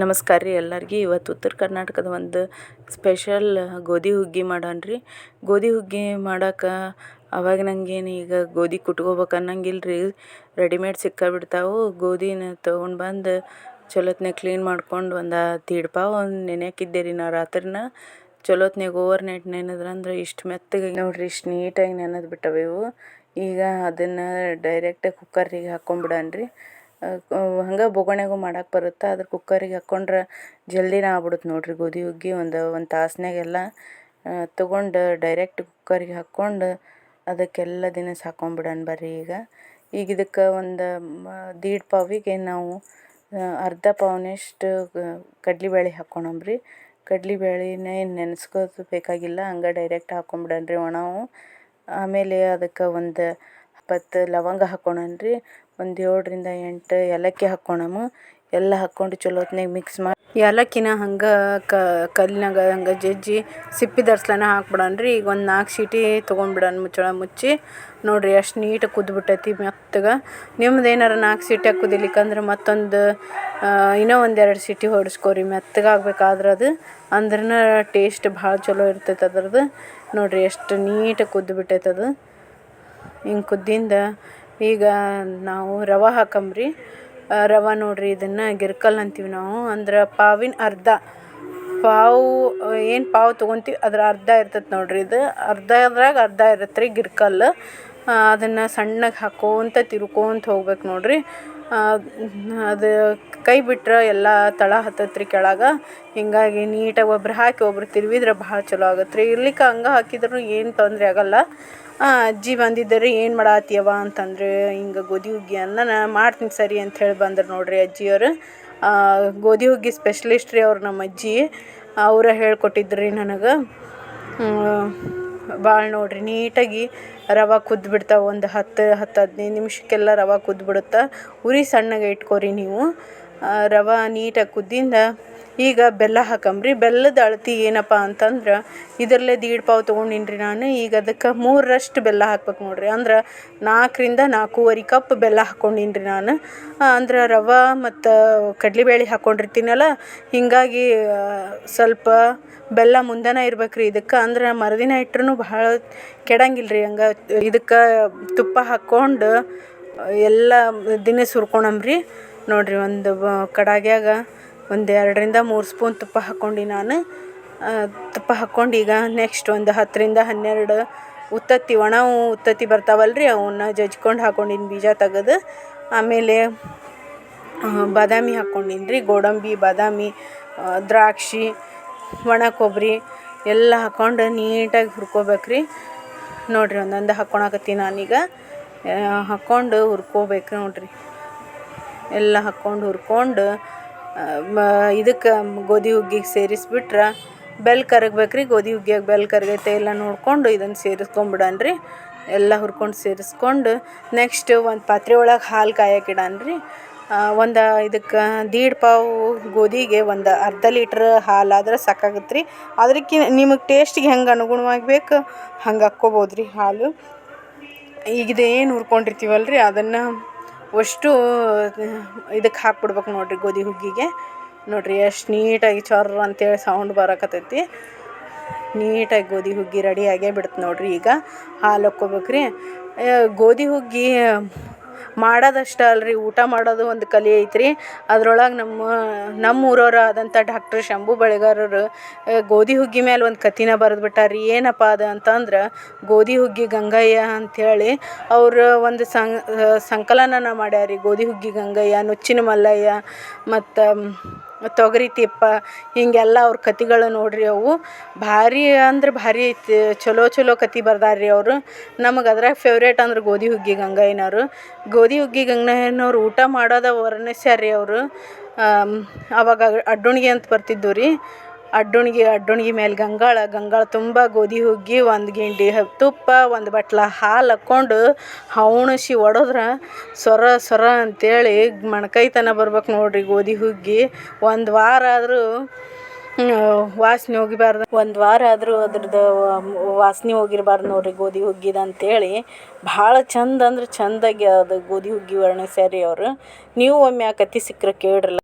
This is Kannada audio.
ನಮಸ್ಕಾರ ರೀ ಎಲ್ಲರಿಗೆ. ಇವತ್ತು ಉತ್ತರ ಕರ್ನಾಟಕದ ಒಂದು ಸ್ಪೆಷಲ್ ಗೋಧಿ ಹುಗ್ಗಿ ಮಾಡೋಣ ರೀ. ಗೋಧಿ ಹುಗ್ಗಿ ಮಾಡೋಕೆ ಅವಾಗ ನಂಗೇನು ಈಗ ಗೋಧಿ ಕುಟ್ಕೋಬೇಕು ಅನ್ನಂಗಿಲ್ಲ ರೀ. ರೆಡಿಮೇಡ್ ಸಿಕ್ಕ ಬಿಡ್ತಾವೆ ಗೋಧಿನ ತೊಗೊಂಡು ಬಂದು ಚಲೋತ್ನಾಗ ಕ್ಲೀನ್ ಮಾಡ್ಕೊಂಡು ಒಂದು ತೀಡ್ಪಾವು ನೆನೆಯಾಕಿದ್ದೆ ರೀ ನಾ ರಾತ್ರಿನ. ಚಲೋತ್ನಾಗ ಓವರ್ ನೈಟ್ ನೆನೆದ್ರಂದ್ರೆ ಇಷ್ಟು ಮೆತ್ತಗೆ ನೋಡ್ರಿ, ಇಷ್ಟು ನೀಟಾಗಿ ನೆನೆದು ಬಿಟ್ಟವೆ ಇವು. ಈಗ ಅದನ್ನು ಡೈರೆಕ್ಟಾಗಿ ಕುಕ್ಕರಿಗೆ ಹಾಕ್ಕೊಂಬಿಡೋಣ ರೀ ಹಂಗೆ ಬೊಗಣೆಗೂ ಮಾಡಕ್ಕೆ ಬರುತ್ತೆ? ಆದ್ರೆ ಕುಕ್ಕರಿಗೆ ಹಾಕ್ಕೊಂಡ್ರೆ ಜಲ್ದಿನೇ ಆಗ್ಬಿಡುತ್ತೆ ನೋಡಿರಿ ಗೋಧಿ ಹುಗ್ಗಿ ಒಂದು ಒಂದು ತಾಸ್ನಾಗೆಲ್ಲ ತೊಗೊಂಡು ಡೈರೆಕ್ಟ್ ಕುಕ್ಕರಿಗೆ ಹಾಕ್ಕೊಂಡು ಅದಕ್ಕೆಲ್ಲ ದಿನ ಹಾಕ್ಕೊಂಬಿಡೋಣ ಬರ್ರಿ ಈಗ. ಈಗ ಇದಕ್ಕೆ ಒಂದು ದೀಡ್ ಪಾವಿಗೆ ನಾವು ಅರ್ಧ ಪಾವ್ನಷ್ಟು ಕಡ್ಲೆಬೇಳೆ ಹಾಕ್ಕೊಳಮ್ರಿ ಏನು ನೆನೆಸ್ಕೋದು ಬೇಕಾಗಿಲ್ಲ, ಹಂಗೆ ಡೈರೆಕ್ಟ್ ಹಾಕ್ಕೊಂಬಿಡೋಣ ರೀ ಒಣವು. ಆಮೇಲೆ ಅದಕ್ಕೆ ಒಂದು ಇಪ್ಪತ್ತು ಲವಂಗ ಹಾಕ್ಕೊಳಣ ರೀ. ಒಂದು ಏಳರಿಂದ ಎಂಟು ಏಲಕ್ಕಿ ಹಾಕ್ಕೊಳಮು ಎಲ್ಲ ಹಾಕ್ಕೊಂಡು ಚಲೋ ಮಿಕ್ಸ್ ಮಾಡಿ ಏಲಕ್ಕಿನ ಹಂಗೆ ಕಲ್ಲಿನಾಗ ಹಂಗೆ ಜಜ್ಜಿ ಸಿಪ್ಪೆ ದರ್ಸ್ಲನ ಹಾಕ್ಬಿಡೋಣ ರೀ ಈಗ ಒಂದು ನಾಲ್ಕು ಸೀಟಿ ತೊಗೊಂಡ್ಬಿಡೋಣ ಮುಚ್ಚಳ ಮುಚ್ಚಿ. ನೋಡಿರಿ ಎಷ್ಟು ನೀಟಾಗಿ ಕುದ್ಬಿಟ್ಟೈತಿ ಮೆತ್ತಗೆ ನಿಮ್ದು ಏನಾರ ನಾಲ್ಕು ಸೀಟ್ಯಾಗ ಕುದಿಲಿಕ್ಕಂದ್ರೆ ಮತ್ತೊಂದು ಇನ್ನೂ ಒಂದೆರಡು ಸೀಟಿ ಹೊಡೆಸ್ಕೊರಿ ಮೆತ್ತಗೆ ಆಗ್ಬೇಕಾದ್ರೆ ಅದು. ಅಂದ್ರನ ಟೇಸ್ಟ್ ಭಾಳ ಚಲೋ ಇರ್ತೈತೆ ಅದ್ರದ್ದು ನೋಡಿರಿ ಎಷ್ಟು ನೀಟಾಗಿ ಕುದ್ಬಿಟ್ಟೈತೆ ಅದು. ಹಿಂಗೆ ಕುದ್ದಿಂದ ಈಗ ನಾವು ರವೆ ಹಾಕಂಬ್ರಿ. ರವೆ ನೋಡಿರಿ, ಇದನ್ನು ಗಿರ್ಕಲ್ ಅಂತೀವಿ ನಾವು. ಅಂದ್ರೆ ಪಾವಿನ ಅರ್ಧ. ಪಾವು, ಏನು ಪಾವು ತೊಗೊಂತೀವಿ, ಅದ್ರ ಅರ್ಧ ಇರ್ತೈತೆ ನೋಡಿರಿ ಇದು. ಅರ್ಧದ್ರಾಗ ಅರ್ಧ ಇರುತ್ತೆ ರೀ ಗಿರ್ಕಲ್. ಅದನ್ನು ಸಣ್ಣಗೆ ಹಾಕ್ಕೋತ ತಿರ್ಕೋತ ಹೋಗ್ಬೇಕು ನೋಡಿರಿ. ಅದು ಕೈ ಬಿಟ್ರೆ ಎಲ್ಲ ತಳ ಹತ್ತತ್ರಿ ಕೆಳಗೆ. ಹೀಗಾಗಿ ನೀಟಾಗಿ ಒಬ್ರು ಹಾಕಿ ಒಬ್ರು ತಿರ್ವಿದ್ರೆ ಭಾಳ ಚಲೋ ಆಗತ್ತೆ ರೀ. ಇರ್ಲಿಕ್ಕೆ ಹಂಗೆ ಹಾಕಿದ್ರೂ ಏನು ತೊಂದರೆ ಆಗೋಲ್ಲ. ಅಜ್ಜಿ ಬಂದಿದ್ದರೆ ಏನು ಮಾಡಾತ್ತೀಯವ್ವ ಅಂತಂದ್ರೆ, ಹಿಂಗೆ ಗೋಧಿ ಹುಗ್ಗಿ ಅನ್ನ ಮಾಡ್ತೀನಿ ಸರಿ ಅಂತ ಹೇಳಿ ಬಂದ್ರು ನೋಡಿರಿ ಅಜ್ಜಿಯವರು. ಗೋಧಿ ಹುಗ್ಗಿ ಸ್ಪೆಷಲಿಸ್ಟ್ ರೀ ಅವ್ರು ನಮ್ಮ ಅಜ್ಜಿ. ಅವರೇ ಹೇಳ್ಕೊಟ್ಟಿದ್ರಿ ನನಗೆ. ಭಾಳ ನೋಡಿರಿ, ನೀಟಾಗಿ ರವೆ ಕುದ್ದು ಬಿಡ್ತಾವೆ ಒಂದು ಹತ್ತು ಹತ್ತು ಹದಿನೈದು ನಿಮಿಷಕ್ಕೆಲ್ಲ ರವೆ ಕುದ್ದು ಬಿಡುತ್ತೆ ಉರಿ ಸಣ್ಣಗೆ ಇಟ್ಕೋರಿ ನೀವು. ರವೆ ನೀಟಾಗಿ ಕುದ್ದಿಂದ ಈಗ ಬೆಲ್ಲ ಹಾಕಂಬ್ರಿ. ಬೆಲ್ಲದ ಅಳತಿ ಏನಪ್ಪ ಅಂತಂದ್ರೆ ಇದರಲ್ಲೇ ದೀಡ್ ಪಾವು ತೊಗೊಂಡಿನ್ರಿ ನಾನು. ಈಗ ಅದಕ್ಕೆ ಮೂರರಷ್ಟು ಬೆಲ್ಲ ಹಾಕ್ಬೇಕು ನೋಡಿರಿ. ಅಂದ್ರೆ ನಾಲ್ಕರಿಂದ ನಾಲ್ಕೂವರೆ ಕಪ್ ಬೆಲ್ಲ ಹಾಕ್ಕೊಂಡಿನ್ರಿ ನಾನು. ಅಂದ್ರೆ ರವೆ ಮತ್ತು ಕಡ್ಲೆಬೇಳೆ ಹಾಕ್ಕೊಂಡಿರ್ತೀನಲ್ಲ ಹೀಗಾಗಿ ಸ್ವಲ್ಪ ಬೆಲ್ಲ ಮುಂದೆನೇ ಇರ್ಬೇಕು ರೀ ಇದಕ್ಕೆ. ಅಂದ್ರೆ ಮರುದಿನ ಇಟ್ರೂ ಭಾಳ ಕೆಡಂಗಿಲ್ಲ ರೀ ಹಂಗೆ ಇದಕ್ಕೆ ತುಪ್ಪ ಹಾಕ್ಕೊಂಡು ಎಲ್ಲ ದಿನ ಸುರ್ಕೊಂಡಂಬ್ರಿ ನೋಡಿರಿ ಒಂದು ಕಡಾಗ್ಯಾಗ ಒಂದು ಎರಡರಿಂದ ಮೂರು ಸ್ಪೂನ್ ತುಪ್ಪ ಹಾಕ್ಕೊಂಡು ನಾನು. ತುಪ್ಪ ಹಾಕ್ಕೊಂಡು ಈಗ ನೆಕ್ಸ್ಟ್ ಒಂದು ಹತ್ತರಿಂದ ಹನ್ನೆರಡು ಉತ್ತತ್ತಿ, ಒಣ ಉತ್ತತ್ತಿ ಬರ್ತಾವಲ್ಲ ರೀ ಅವನ್ನ ಜಜ್ಕೊಂಡು ಹಾಕ್ಕೊಂಡಿನಿ ಬೀಜ ತೆಗೆದು. ಆಮೇಲೆ ಬಾದಾಮಿ ಹಾಕ್ಕೊಂಡಿನಿ ರೀ ಗೋಡಂಬಿ, ಬಾದಾಮಿ ದ್ರಾಕ್ಷಿ, ಒಣ ಕೊಬ್ಬರಿ ಎಲ್ಲ ಹಾಕ್ಕೊಂಡು ನೀಟಾಗಿ ಹುರ್ಕೋಬೇಕು ರೀ ನೋಡಿರಿ ಒಂದೊಂದು ಹಾಕ್ಕೊಳಕತ್ತೀನಿ ನಾನೀಗ. ಹಾಕ್ಕೊಂಡು ಹುರ್ಕೋಬೇಕು ನೋಡಿರಿ. ಎಲ್ಲ ಹಾಕ್ಕೊಂಡು ಹುರ್ಕೊಂಡು ಇದಕ್ಕೆ ಗೋಧಿ ಹುಗ್ಗಿಗೆ ಸೇರಿಸ್ಬಿಟ್ರೆ ಬೆಲ್ ಕರಗ್ಬೇಕು ರೀ ಗೋಧಿ ಹುಗ್ಗಿಯಾಗ ಬೆಲ್ ಕರಗೈತೆ, ಎಲ್ಲ ನೋಡಿಕೊಂಡು ಇದನ್ನು ಸೇರಿಸ್ಕೊಂಬಿಡಣ ರೀ ಎಲ್ಲ ಹುರ್ಕೊಂಡು ಸೇರಿಸ್ಕೊಂಡು ನೆಕ್ಸ್ಟ್ ಒಂದು ಪಾತ್ರೆ ಒಳಗೆ ಹಾಲು ಕಾಯಕ್ಕೆ ಇಡಣ ರೀ ಒಂದು ಇದಕ್ಕೆ ದೀಡ್ ಪಾವು ಗೋಧಿಗೆ ಒಂದು ಅರ್ಧ ಲೀಟ್ರ್ ಹಾಲಾದ್ರೆ ಸಾಕಾಗತ್ತೆ ರೀ ಅದಕ್ಕೆ ನಿಮಗೆ ಟೇಸ್ಟಿಗೆ ಹೆಂಗೆ ಅನುಗುಣವಾಗಿ ಬೇಕು ಹಂಗೆ ಹಾಕ್ಕೋಬೋದು ರೀ ಹಾಲು. ಈಗ ಏನು ಹುರ್ಕೊಂಡಿರ್ತೀವಲ್ಲ ರೀ ಅದನ್ನು ಅಷ್ಟು ಇದಕ್ಕೆ ಹಾಕ್ಬಿಡ್ಬೇಕು ನೋಡಿರಿ ಗೋಧಿ ಹುಗ್ಗಿಗೆ. ನೋಡಿರಿ ಎಷ್ಟು ನೀಟಾಗಿ ಚರ್ರ್ ಅಂತೇಳಿ ಸೌಂಡ್ ಬರಕತ್ತೈತಿ. ನೀಟಾಗಿ ಗೋಧಿ ಹುಗ್ಗಿ ರೆಡಿ ಬಿಡ್ತು ನೋಡಿರಿ ಈಗ. ಹಾಲು ಹಾಕ್ಕೋಬೇಕ್ರಿ. ಗೋಧಿ ಹುಗ್ಗಿ ಮಾಡೋದಷ್ಟೇ ಅಲ್ರಿ ಊಟ ಮಾಡೋದು ಒಂದು ಕಲೆ ಐತ್ರಿ. ಅದ್ರೊಳಗೆ ನಮ್ಮ ನಮ್ಮ ಊರವ್ರು ಆದಂಥ ಡಾಕ್ಟರ್ ಶಂಭು ಬಳಿಗಾರರು ಗೋಧಿ ಹುಗ್ಗಿ ಮೇಲೆ ಒಂದು ಕಥೆನ ಬರೆದು ಬಿಟ್ಟಾರೆ ರೀ ಏನಪ್ಪ ಅದು ಅಂತಂದ್ರೆ ಗೋಧಿ ಹುಗ್ಗಿ ಗಂಗಯ್ಯ ಅಂಥೇಳಿ ಅವರು ಒಂದು ಸಂಕಲನನ ಮಾಡ್ಯಾರ. ರೀ ಗೋಧಿ ಹುಗ್ಗಿ ಗಂಗಯ್ಯ, ನುಚ್ಚಿನ ಮಲ್ಲಯ್ಯ ಮತ್ತು ತೊಗರಿ ತಿಪ್ಪ ಹೀಗೆಲ್ಲ ಅವ್ರ ಕತೆಗಳು ನೋಡಿರಿ ಅವು. ಭಾರಿ ಅಂದ್ರೆ ಭಾರಿ ಐತಿ, ಚಲೋ ಚಲೋ ಕತೆ ಬರ್ದಾರೆ ರೀ ಅವರು. ನಮಗೆ ಅದ್ರಾಗ ಫೇವ್ರೇಟ್ ಅಂದ್ರೆ ಗೋಧಿ ಹುಗ್ಗಿ ಗಂಗಯ್ಯನವರು. ಗೋಧಿ ಹುಗ್ಗಿ ಗಂಗಯ್ಯನವ್ರು ಊಟ ಮಾಡೋದ ವರ್ಣಿಸ್ಯಾರ ರೀ ಅವರು ಅವಾಗ ಅಡ್ಡುಣ್ಗೆ ಅಂತ ಬರ್ತಿದ್ದವು ರೀ. ಅಡ್ಡುಣ್ಗೆ, ಅಡ್ಡುಣ್ಗಿ ಮೇಲೆ ಗಂಗಾಳ ಗಂಗಾಳ ತುಂಬ ಗೋಧಿ ಹುಗ್ಗಿ, ಒಂದು ಗಿಂಡಿ ತುಪ್ಪ, ಒಂದು ಬಟ್ಲ ಹಾಲು ಹಾಕ್ಕೊಂಡು ಹೌಣಸಿ ಒಡೆದ್ರೆ ಸೊರ ಸೊರ ಅಂತೇಳಿ ಮೊಣ್ಕೈ ತನಕ ಬರ್ಬೇಕು ನೋಡಿರಿ ಗೋಧಿ ಹುಗ್ಗಿ. ಒಂದು ವಾರ ಆದರೂ ವಾಸನೆ ಹೋಗಿಬಾರ್ದು. ಒಂದು ವಾರ ಆದರೂ ಅದ್ರದ್ದು ವಾಸನೆ ಹೋಗಿರಬಾರ್ದು ನೋಡ್ರಿ ಗೋಧಿ ಹುಗ್ಗಿದ ಅಂತೇಳಿ. ಭಾಳ ಚಂದ ಅಂದ್ರೆ ಚಂದಾಗಿ ಅದು ಗೋಧಿ ಹುಗ್ಗಿ ವರ್ಣಿಸ್ಯಾರ ಅವರು. ನೀವು ಒಮ್ಮೆ ಆ ಕತೆ ಸಿಕ್ಕರೆ ಕೇಳ್ರಲ್ಲ.